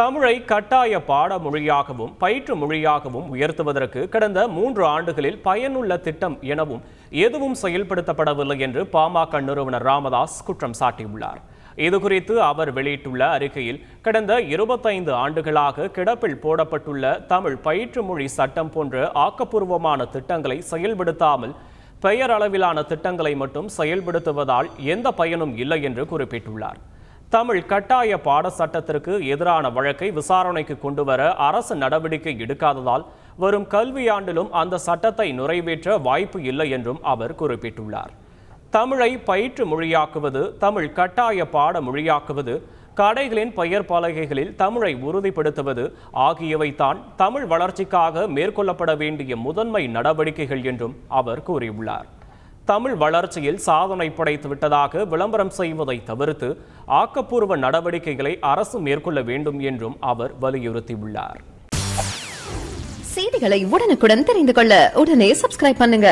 தமிழை கட்டாய பாட மொழியாகவும் பயிற்று மொழியாகவும் உயர்த்துவதற்கு கடந்த மூன்று ஆண்டுகளில் பயனுள்ள திட்டம் எனவும் எதுவும் செயல்படுத்தப்படவில்லை என்று பாமக நிறுவனர் ராமதாஸ் குற்றம் சாட்டியுள்ளார். இதுகுறித்து அவர் வெளியிட்டுள்ள அறிக்கையில் கடந்த இருபத்தைந்து ஆண்டுகளாக கிடப்பில் போடப்பட்டுள்ள தமிழ் பயிற்று மொழி சட்டம் போன்ற ஆக்கப்பூர்வமான திட்டங்களை செயல்படுத்தாமல் பெயர் அளவிலான திட்டங்களை மட்டும் செயல்படுத்துவதால் எந்த பயனும் இல்லை என்று குறிப்பிட்டுள்ளார். தமிழ் கட்டாய பாட சட்டத்திற்கு எதிரான வழக்கை விசாரணைக்கு கொண்டு வர அரசு நடவடிக்கை எடுக்காததால் வரும் கல்வியாண்டிலும் அந்த சட்டத்தை நிறைவேற்ற வாய்ப்பு இல்லை என்றும் அவர் குறிப்பிட்டுள்ளார். தமிழை பயிற்று மொழியாக்குவது தமிழ் கட்டாய பாட மொழியாக்குவது கடைகளின் பெயர் பலகைகளில் தமிழை உறுதிப்படுத்துவது ஆகியவைதான் தமிழ் வளர்ச்சிக்காக மேற்கொள்ளப்பட வேண்டிய முதன்மை நடவடிக்கைகள் என்றும் அவர் கூறியுள்ளார். தமிழ் வளர்ச்சியில் சாதனை படைத்து விட்டதாக விளம்பரம் செய்வதை தவிர்த்து ஆக்கப்பூர்வ நடவடிக்கைகளை அரசு மேற்கொள்ள வேண்டும் என்றும் அவர் வலியுறுத்தியுள்ளார். செய்திகளை உடனுக்குடன் தெரிந்து கொள்ள உடனே சப்ஸ்கிரைப் பண்ணுங்க.